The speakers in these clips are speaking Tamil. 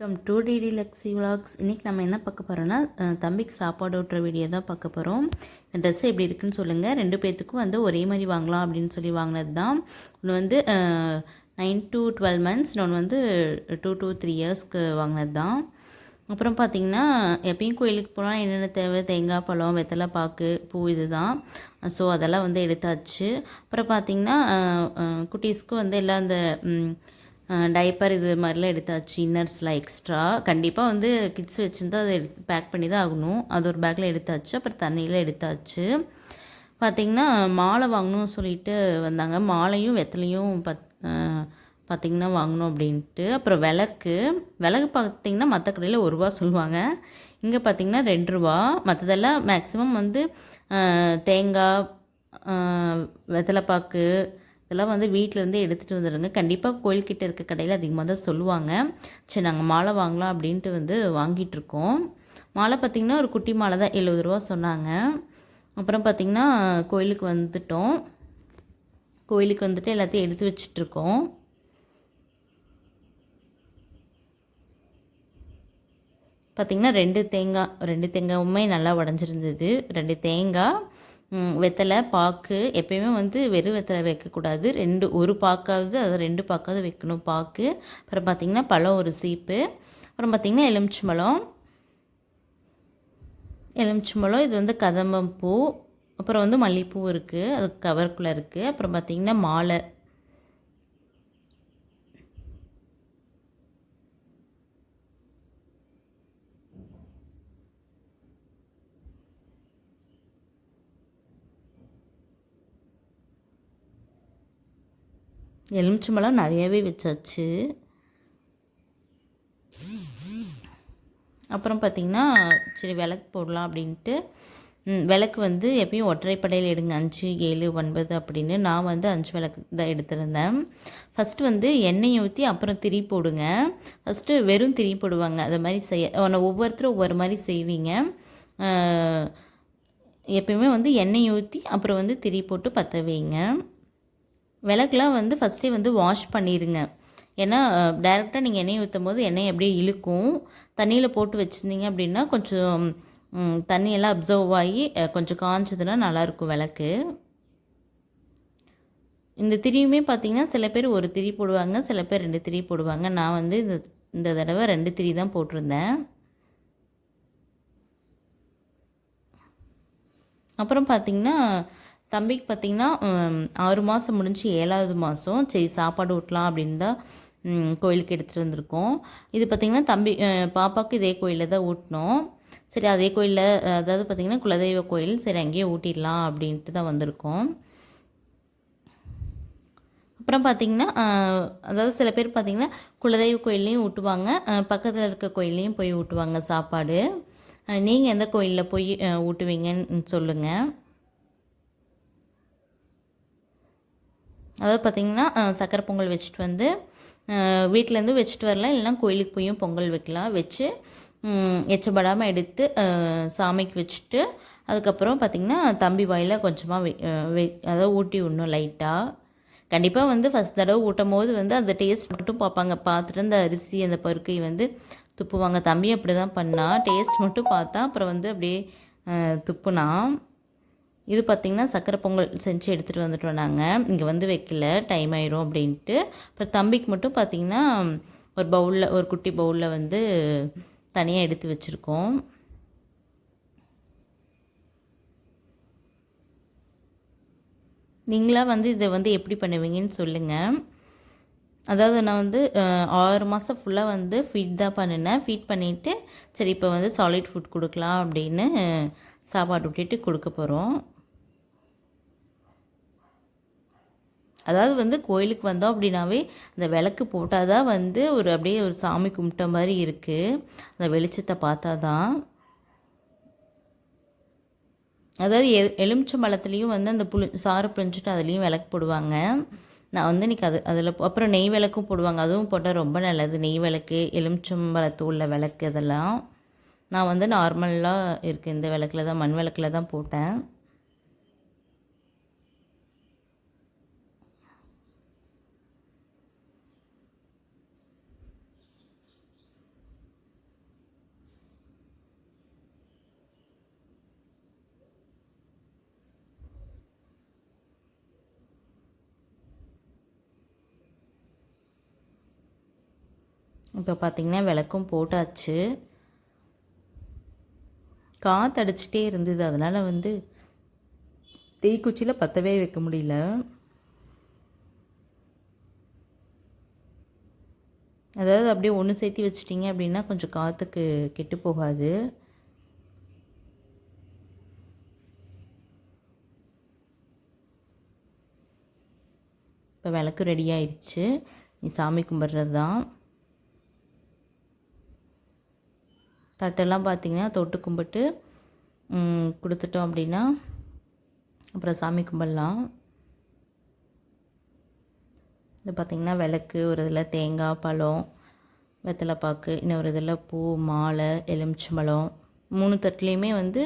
வெல்கம் டூ டிடி லக்ஸி விலாக்ஸ் இன்றைக்கி நம்ம என்ன பார்க்க போகிறோன்னா தம்பிக்கு சாப்பாடு ஊட்டுற வீடியோ தான் பார்க்க போகிறோம் ட்ரெஸ் எப்படி இருக்குன்னு சொல்லுங்கள் ரெண்டு பேர்த்துக்கும் வந்து ஒரே மாதிரி வாங்கலாம் அப்படின்னு சொல்லி வாங்கினது தான். ஒன்று வந்து நைன் டு டுவெல் மந்த்ஸ் இன்னொன்று வந்து டூ டூ த்ரீ இயர்ஸ்க்கு வாங்கினது தான். அப்புறம் பார்த்திங்கன்னா எப்பயும் கோயிலுக்கு போனால் என்னென்ன தேவை? தேங்காய் பழம் வெத்தலை பாக்கு பூ இது தான். ஸோ அதெல்லாம் வந்து எடுத்தாச்சு. அப்புறம் பார்த்திங்கன்னா குட்டீஸ்க்கு வந்து எல்லாம் அந்த டைப்பர் இது மாதிரிலாம் எடுத்தாச்சு இன்னர்ஸ்லாம் எக்ஸ்ட்ரா கண்டிப்பாக வந்து கிட்ஸ் வச்சுருந்தா அதை எடுத்து பேக் பண்ணி தான் ஆகணும். அது ஒரு பேக்கில் எடுத்தாச்சு அப்புறம் தண்ணியில் எடுத்தாச்சு. பார்த்திங்கன்னா மாலை வாங்கணும்னு சொல்லிட்டு வந்தாங்க. மாலையும் வெத்தலையும் பத் பார்த்திங்கன்னா வாங்கணும் அப்படின்ட்டு. அப்புறம் விளக்கு. விளக்கு பார்த்திங்கன்னா மற்ற கடையில் ஒரு ரூபா சொல்லுவாங்க. இங்கே பார்த்திங்கன்னா ரெண்டு ரூபா. மற்றதெல்லாம் மேக்ஸிமம் வந்து தேங்காய் வெத்தலைப்பாக்கு இதெல்லாம் வந்து வீட்டிலேருந்து எடுத்துகிட்டு வந்துடுங்க கண்டிப்பாக கோயில்கிட்ட இருக்க கடையில் அதிகமாக தான் சொல்லுவாங்க. சரி நாங்கள் மாலை வாங்கலாம் அப்படின்ட்டு வந்து வாங்கிட்டுருக்கோம். மாலை பார்த்திங்கன்னா ஒரு குட்டி மாலை தான். எழுபது ரூபா சொன்னாங்க. அப்புறம் பார்த்திங்கன்னா கோயிலுக்கு வந்துட்டோம். கோயிலுக்கு வந்துட்டு எல்லாத்தையும் எடுத்து வச்சிட்ருக்கோம் பார்த்திங்கன்னா ரெண்டு தேங்காய் ரெண்டு தேங்காயுமே நல்லா உடஞ்சிருந்தது. ரெண்டு தேங்காய் வெத்தலை பாக்கு எப்பயுமே வந்து வெறும் வெத்தலை வைக்கக்கூடாது. ரெண்டு ஒரு பாக்காவது அது ரெண்டு பாக்காவது வைக்கணும். பாக்கு அப்புறம் பார்த்திங்கன்னா பழம் ஒரு சீப்பு. அப்புறம் பார்த்திங்கன்னா எலுமிச்சம்பழம் எலுமிச்சம்பழம் இது வந்து கதம்பம் பூ. அப்புறம் வந்து மல்லிகைப்பூ இருக்குது அது கவருக்குள்ளே இருக்குது அப்புறம் பார்த்திங்கன்னா மாலை. எலுமிச்சம்பழம் நிறையவே வச்சாச்சு. அப்புறம் பார்த்திங்கன்னா சரி விளக்கு போடலாம் அப்படின்ட்டு விளக்கு வந்து எப்பயும் ஒற்றைப்படையில் எடுங்க. அஞ்சு ஏழு ஒன்பது அப்படின்னு நான் வந்து அஞ்சு விளக்கு தான் எடுத்திருந்தேன். ஃபஸ்ட்டு வந்து எண்ணெயை ஊற்றி அப்புறம் திரி போடுங்க. ஃபஸ்ட்டு வெறும் திரி போடுவாங்க. அது மாதிரி செய்ய ஒன்று ஒவ்வொருத்தரும் ஒவ்வொரு மாதிரி செய்வீங்க. எப்பயுமே வந்து எண்ணெய் ஊற்றி அப்புறம் வந்து திரி போட்டு பற்ற வைங்க. விளக்குலாம் வந்து ஃபஸ்ட்டே வந்து வாஷ் பண்ணிடுங்க ஏன்னா டைரெக்டாக நீங்கள் எண்ணெய் ஊற்றும் போது எண்ணெய் அப்படியே இழுக்கும். தண்ணியில் போட்டு வச்சுருந்தீங்க அப்படின்னா கொஞ்சம் தண்ணியெல்லாம் அப்சர்வ் ஆகி கொஞ்சம் காஞ்சதுன்னா நல்லாயிருக்கும் விளக்கு. இந்த திரியுமே பார்த்திங்கன்னா சில பேர் ஒரு திரி போடுவாங்க சில பேர் ரெண்டு திரி போடுவாங்க. நான் வந்து இந்த இந்த தடவை ரெண்டு திரி தான் போட்டிருந்தேன். அப்புறம் பார்த்தீங்கன்னா தம்பிக்கு பார்த்தீங்கன்னா ஆறு மாதம் முடிஞ்சு ஏழாவது மாதம் சரி சாப்பாடு ஊட்டலாம் அப்படின்னு தான் கோயிலுக்கு எடுத்துகிட்டு வந்திருக்கோம். இது பார்த்திங்கன்னா தம்பி பாப்பாவுக்கு இதே கோயிலில் தான் ஊட்டினோம். சரி அதே கோயிலில் அதாவது பார்த்திங்கன்னா குலதெய்வ கோயில். சரி அங்கேயே ஊட்டிடலாம் அப்படின்ட்டு தான் வந்திருக்கோம். அப்புறம் பார்த்திங்கன்னா அதாவது சில பேர் பார்த்திங்கன்னா குலதெய்வ கோயில்லையும் ஊட்டுவாங்க. பக்கத்தில் இருக்க கோயில்லையும் போய் ஊட்டுவாங்க சாப்பாடு. நீங்கள் எந்த கோயிலில் போய் ஊட்டுவீங்கன்னு சொல்லுங்கள் அதாவது பார்த்திங்கன்னா சக்கரை பொங்கல் வச்சுட்டு வந்து வீட்டிலேருந்து வச்சுட்டு வரலாம். இல்லைன்னா கோயிலுக்கு போயும் பொங்கல் வைக்கலாம். வச்சு எச்சப்படாமல் எடுத்து சாமிக்கு வச்சுட்டு அதுக்கப்புறம் பார்த்திங்கன்னா தம்பி வாயில் கொஞ்சமாக வெ வெ அதாவது ஊட்டி விடணும் லைட்டாக கண்டிப்பாக வந்து ஃபஸ்ட் தடவை ஊட்டும் போது வந்து அந்த டேஸ்ட் மட்டும் பார்ப்பாங்க. பார்த்துட்டு அந்த அரிசி அந்த பருக்கை வந்து துப்புவாங்க. தம்பி அப்படி தான் பண்ணால் டேஸ்ட் மட்டும் பார்த்தா அப்புறம் வந்து அப்படியே துப்புனா. துப்புனான் இது பார்த்திங்கன்னா சக்கரை பொங்கல் செஞ்சு எடுத்துகிட்டு வந்துட்டோம் நாங்கள் இங்கே வந்து வைக்கல டைம் ஆயிரும் அப்படின்ட்டு. அப்புறம் தம்பிக்கு மட்டும் பார்த்திங்கன்னா ஒரு பவுலில் ஒரு குட்டி பவுலில் வந்து தனியாக எடுத்து வச்சுருக்கோம். நீங்களாக வந்து இதை வந்து எப்படி பண்ணுவீங்கன்னு சொல்லுங்கள் அதாவது நான் வந்து ஆறு மாதம் ஃபுல்லாக வந்து ஃபீட் தான் பண்ணினேன். ஃபீட் பண்ணிவிட்டு சரி இப்போ வந்து சாலிட் ஃபுட் கொடுக்கலாம் அப்படின்னு சாப்பாடு விட்டுட்டு கொடுக்க போகிறோம் அதாவது வந்து கோயிலுக்கு வந்தோம் அப்படின்னாவே அந்த விளக்கு போட்டால் தான் வந்து ஒரு அப்படியே ஒரு சாமி கும்பிட்ட மாதிரி இருக்குது அந்த வெளிச்சத்தை பார்த்தா தான் அதாவது எ எலுமிச்சம்பழத்துலேயும் வந்து அந்த புளி சாறு புளிஞ்சிட்டு அதுலேயும் விளக்கு போடுவாங்க. நான் வந்து இன்றைக்கி அது அதில் அப்புறம் நெய் விளக்கும் போடுவாங்க. அதுவும் போட்டால் ரொம்ப நல்லது. நெய் விளக்கு எலுமிச்சம்பழத்தூளில் உள்ள விளக்கு இதெல்லாம். நான் வந்து நார்மலாக இருக்குது இந்த விளக்கில் தான் மண் விளக்கில் தான் போட்டேன். இப்போ பார்த்திங்கன்னா விளக்கும் போட்டாச்சு. காற்றடிச்சிட்டே இருந்தது. அதனால் வந்து தீக்குச்சியில் பற்றவே வைக்க முடியல. அதாவது அப்படியே ஒன்று சேர்த்தி வச்சிட்டிங்க அப்படின்னா கொஞ்சம் காற்றுக்கு கெட்டு போகாது. இப்போ விளக்கு ரெடி ஆயிடுச்சு நீ சாமி கும்பிட்றது தான் தட்டெல்லாம் பார்த்திங்கன்னா தொட்டு கும்பிட்டு கொடுத்துட்டோம் அப்படின்னா அப்புறம் சாமி கும்பிடலாம். இது பார்த்திங்கன்னா விளக்கு ஒரு இதில் தேங்காய் பழம் வெத்தலைப்பாக்கு இன்னொரு இதில் பூ மாலை எலுமிச்சம்பழம் மூணு தட்டுலேயுமே வந்து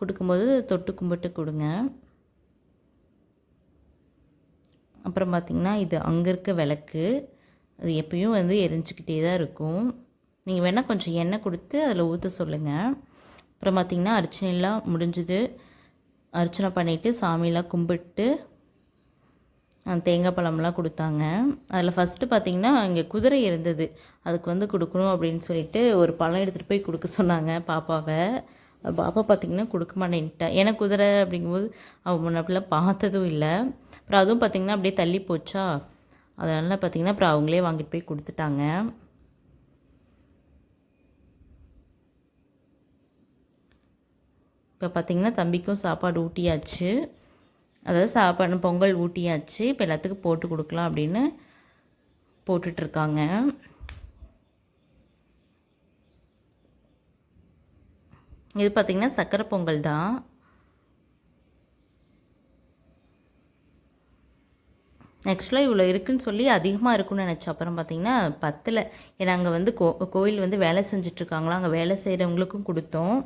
கொடுக்கும்போது தொட்டு கும்பிட்டு கொடுங்க. அப்புறம் பார்த்திங்கன்னா இது அங்கே இருக்க விளக்கு. அது எப்பயும் வந்து எரிஞ்சிக்கிட்டே தான் இருக்கும். நீங்கள் வேணால் கொஞ்சம் எண்ணெய் கொடுத்து அதில் ஊற்ற சொல்லுங்கள் அப்புறம் பார்த்திங்கன்னா அர்ச்சனைலாம் முடிஞ்சுது. அர்ச்சனை பண்ணிவிட்டு சாமியெலாம் கும்பிட்டு தேங்காய் பழம்லாம் கொடுத்தாங்க. அதில் ஃபஸ்ட்டு பார்த்திங்கன்னா இங்கே குதிரை இருந்தது. அதுக்கு வந்து கொடுக்கணும் அப்படின்னு சொல்லிட்டு ஒரு பழம் எடுத்துகிட்டு போய் கொடுக்க சொன்னாங்க பாப்பாவை. பாப்பா பார்த்திங்கன்னா கொடுக்க மாட்டேன்ட்டா. ஏன்னா குதிரை அப்படிங்கும்போது அவள் முன்னாடிலாம் பார்த்ததும் இல்லை. அப்புறம் அதுவும் பார்த்திங்கன்னா அப்படியே தள்ளி போச்சா. அதனால் பார்த்திங்கன்னா அப்புறம் அவங்களே வாங்கிட்டு போய் கொடுத்துட்டாங்க. இப்போ பார்த்திங்கன்னா தம்பிக்கும் சாப்பாடு ஊட்டியாச்சு. அதாவது சாப்பாடு பொங்கல் ஊட்டியாச்சு. இப்போ எல்லாத்துக்கும் போட்டு கொடுக்கலாம் அப்படின்னு போட்டுட்ருக்காங்க. இது பார்த்திங்கன்னா சக்கரை பொங்கல் தான். ஆக்சுவலாக இவ்வளோ இருக்குன்னு சொல்லி அதிகமாக இருக்குன்னு நினச்ச அப்புறம் பார்த்திங்கன்னா பத்தில். ஏன்னா அங்கே வந்து கோ கோயில் வந்து வேலை செஞ்சிட்ருக்காங்களா அங்கே வேலை செய்கிறவங்களுக்கும் கொடுத்தோம்.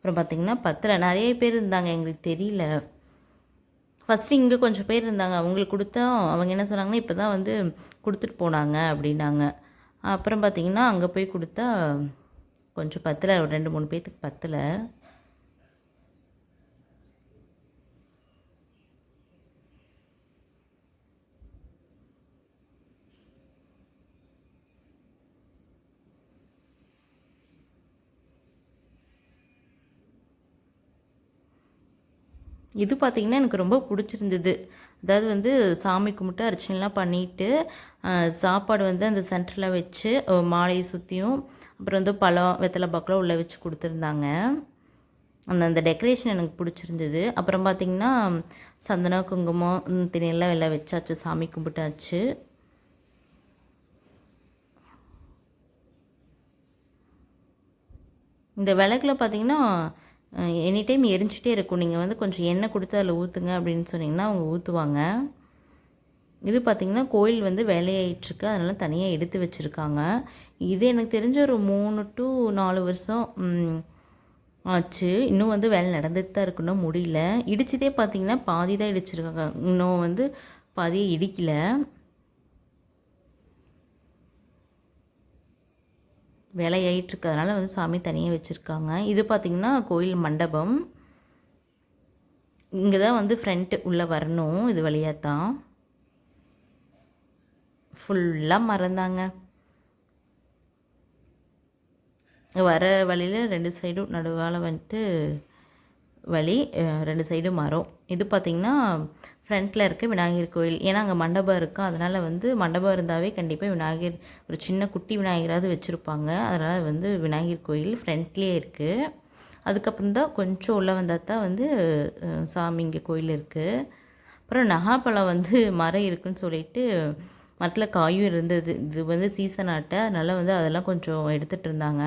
அப்புறம் பார்த்திங்கன்னா பத்தில் நிறைய பேர் இருந்தாங்க எங்களுக்கு தெரியல. ஃபஸ்ட்டு இங்கே கொஞ்சம் பேர் இருந்தாங்க. அவங்களுக்கு கொடுத்தா அவங்க என்ன சொன்னாங்கன்னா இப்போ தான் வந்து கொடுத்துட்டு போனாங்க அப்படின்னாங்க. அப்புறம் பார்த்திங்கன்னா அங்கே போய் கொடுத்தா கொஞ்சம் பத்தில் ஒரு ரெண்டு மூணு பேர்த்துக்கு பத்தில். இது பார்த்திங்கன்னா எனக்கு ரொம்ப பிடிச்சிருந்தது. அதாவது வந்து சாமி கும்பிட்டு அர்ச்சனைலாம் பண்ணிவிட்டு சாப்பாடு வந்து அந்த சென்டரில் வச்சு மாலையை சுற்றியும் அப்புறம் வந்து பழம் வெத்தலை பாக்கெலாம் உள்ளே வச்சு கொடுத்துருந்தாங்க. அந்த அந்த டெக்கரேஷன் எனக்கு பிடிச்சிருந்தது. அப்புறம் பார்த்திங்கன்னா சந்தனம் குங்குமம் திணையெல்லாம் எல்லாம் வச்சாச்சு சாமி கும்பிட்டாச்சு. இந்த விளக்கில் பார்த்திங்கன்னா எனி டைம் எரிஞ்சிட்டே இருக்கும். நீங்கள் வந்து கொஞ்சம் எண்ணெய் கொடுத்து அதில் ஊற்றுங்க அப்படின்னு சொன்னிங்கன்னா அவங்க ஊற்றுவாங்க இது பார்த்திங்கன்னா கோயில் வந்து வேலையாயிட்டுருக்கு. அதனால் தனியாக எடுத்து வச்சுருக்காங்க. இது எனக்கு தெரிஞ்ச ஒரு மூணு டு நாலு வருஷம் ஆச்சு. இன்னும் வந்து வேலை நடந்துட்டு தான் இருக்கணும் முடியல. இடிச்சதே பார்த்திங்கன்னா பாதி தான் இடிச்சிருக்காங்க. இன்னும் வந்து பாதியை இடிக்கலை. வேலையாயிட்டு இருக்கிறதுனால வந்து சாமி தனியாக வச்சுருக்காங்க. இது பார்த்திங்கன்னா கோயில் மண்டபம். இங்கே தான் வந்து ஃப்ரண்ட்டு உள்ளே வரணும். இது வழியாக தான். ஃபுல்லாக மறந்தாங்க. வர வழியில் ரெண்டு சைடும் நடுவால் வந்துட்டு வழி ரெண்டு சைடும் மரம். இது பார்த்திங்கன்னா ஃப்ரண்ட்டில் இருக்க விநாயகர் கோயில். ஏன்னா அங்கே மண்டபம் இருக்கும். அதனால் வந்து மண்டபம் இருந்தாவே கண்டிப்பாக விநாயகர் ஒரு சின்ன குட்டி விநாயகராவது வச்சுருப்பாங்க. அதனால் வந்து விநாயகர் கோயில் ஃப்ரண்ட்லேயே இருக்குது அதுக்கப்புறம் தான் கொஞ்சம் உள்ளே வந்தால் தான் வந்து சாமி இங்கே கோயில் இருக்குது அப்புறம் நகாப்பழம் வந்து மரம் இருக்குதுன்னு சொல்லிட்டு மரத்தில் காயும் இருந்தது. இது வந்து சீசன் ஆட்டை. அதனால் வந்து அதெல்லாம் கொஞ்சம் எடுத்துகிட்டு இருந்தாங்க.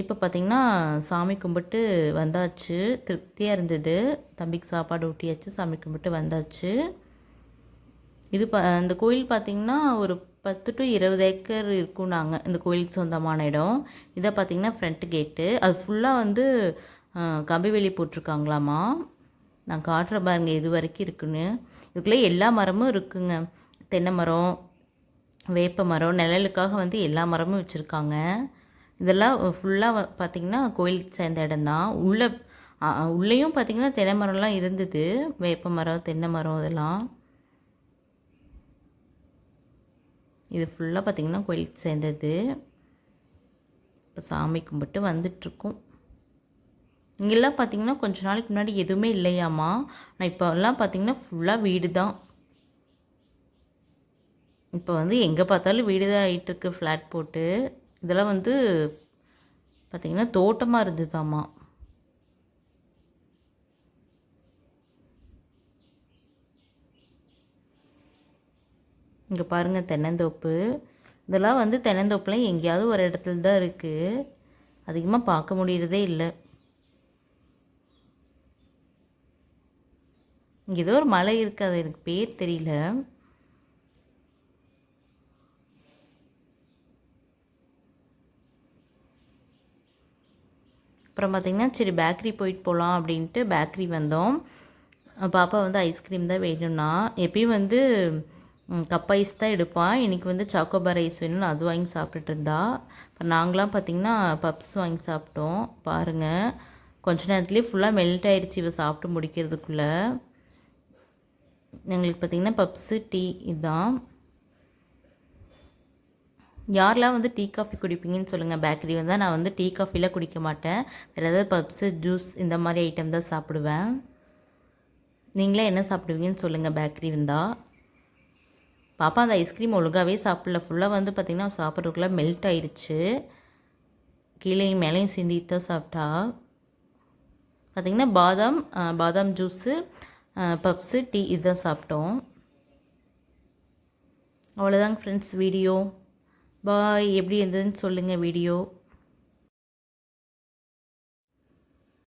இப்போ பார்த்திங்கன்னா சாமி கும்பிட்டு வந்தாச்சு. திருப்தியாக இருந்தது. தம்பிக்கு சாப்பாடு ஊட்டியாச்சு சாமி கும்பிட்டு வந்தாச்சு. இது ப இந்த கோயில் பார்த்திங்கன்னா ஒரு பத்து டு இருபது ஏக்கர் இருக்கும் நாங்கள் இந்த கோயிலுக்கு சொந்தமான இடம். இதை பார்த்திங்கன்னா ஃப்ரண்ட் கேட்டு அது ஃபுல்லாக வந்து கம்பி வேலி போட்டிருக்காங்களாமா? நான் காட்டுற பாருங்க இது வரைக்கும் இருக்குன்னு. இதுக்குள்ளே எல்லா மரமும் இருக்குங்க. தென்னை மரம் வேப்ப மரம் நிழலுக்காக வந்து எல்லா மரமும் வச்சுருக்காங்க. இதெல்லாம் ஃபுல்லாக பார்த்திங்கன்னா கோயிலுக்கு சேர்ந்த இடம் தான் உள்ளே உள்ளேயும் பார்த்திங்கன்னா தென்னை மரம்லாம் இருந்தது. வேப்ப மரம் தென்னை மரம் இதெல்லாம். இது ஃபுல்லாக பார்த்திங்கன்னா கோயிலுக்கு சேர்ந்தது. இப்போ சாமி கும்பிட்டு வந்துட்ருக்கோம். இங்கெல்லாம் பார்த்திங்கன்னா கொஞ்ச நாளைக்கு முன்னாடி எதுவுமே இல்லையாம்மா ஆனால் இப்போல்லாம் பார்த்தீங்கன்னா ஃபுல்லாக வீடு தான் இப்போ வந்து எங்கே பார்த்தாலும் வீடு தான் ஆகிட்டுருக்கு ஃப்ளாட் போட்டு. இதெல்லாம் வந்து பார்த்திங்கன்னா தோட்டமாக இருந்ததாம்மா இங்கே பாருங்கள் தென்னந்தோப்பு. இதெல்லாம் வந்து தென்னந்தோப்புலாம் எங்கேயாவது ஒரு இடத்துல தான் இருக்குது அதிகமாக பார்க்க முடியறதே இல்லை. இங்கே ஏதோ ஒரு மலை இருக்குது அது எனக்கு பேர் தெரியல. அப்புறம் பார்த்திங்கன்னா சரி பேக்கரி போயிட்டு போகலாம் அப்படின்ட்டு பேக்கரி வந்தோம். பாப்பா வந்து ஐஸ்கிரீம் தான் வேணும்னா. எப்பயும் வந்து கப் ஐஸ் தான் எடுப்பான் இன்றைக்கி வந்து சாக்கோபார் ஐஸ் வேணும்னு அது வாங்கி சாப்பிட்டுட்டு இருந்தா. இப்போ நாங்களாம் பார்த்திங்கன்னா பப்ஸ் வாங்கி சாப்பிட்டோம். பாருங்கள் கொஞ்ச நேரத்துலேயே ஃபுல்லாக மெல்ட் ஆயிடுச்சு இவ சாப்பிட்டு முடிக்கிறதுக்குள்ளே. எங்களுக்கு பார்த்திங்கன்னா பப்ஸு டீ இதுதான் யாரெல்லாம் வந்து டீ காஃபி குடிப்பீங்கன்னு சொல்லுங்கள் பேக்கரி வந்தால் நான் வந்து டீ காஃபிலாம் குடிக்க மாட்டேன். வேறு ஏதாவது பப்ஸு ஜூஸ் இந்த மாதிரி ஐட்டம் தான் சாப்பிடுவேன். நீங்களே என்ன சாப்பிடுவீங்கன்னு சொல்லுங்கள் பேக்கரி வந்தால் பாப்பா அந்த ஐஸ்கிரீம் ஒழுங்காகவே சாப்பிடல. ஃபுல்லாக வந்து பார்த்திங்கன்னா சாப்பிட்றதுக்குள்ளே மெல்ட் ஆயிடுச்சு கீழேயும் மேலேயும் சிந்திட்டு தான் சாப்பிட்டா. பார்த்திங்கன்னா பாதாம் பாதாம் ஜூஸு பப்ஸு டீ இதுதான் சாப்பிட்டோம். அவ்வளோதாங்க ஃப்ரெண்ட்ஸ் வீடியோ பாய் எப்படி இருந்ததுன்னு சொல்லுங்கள் வீடியோ.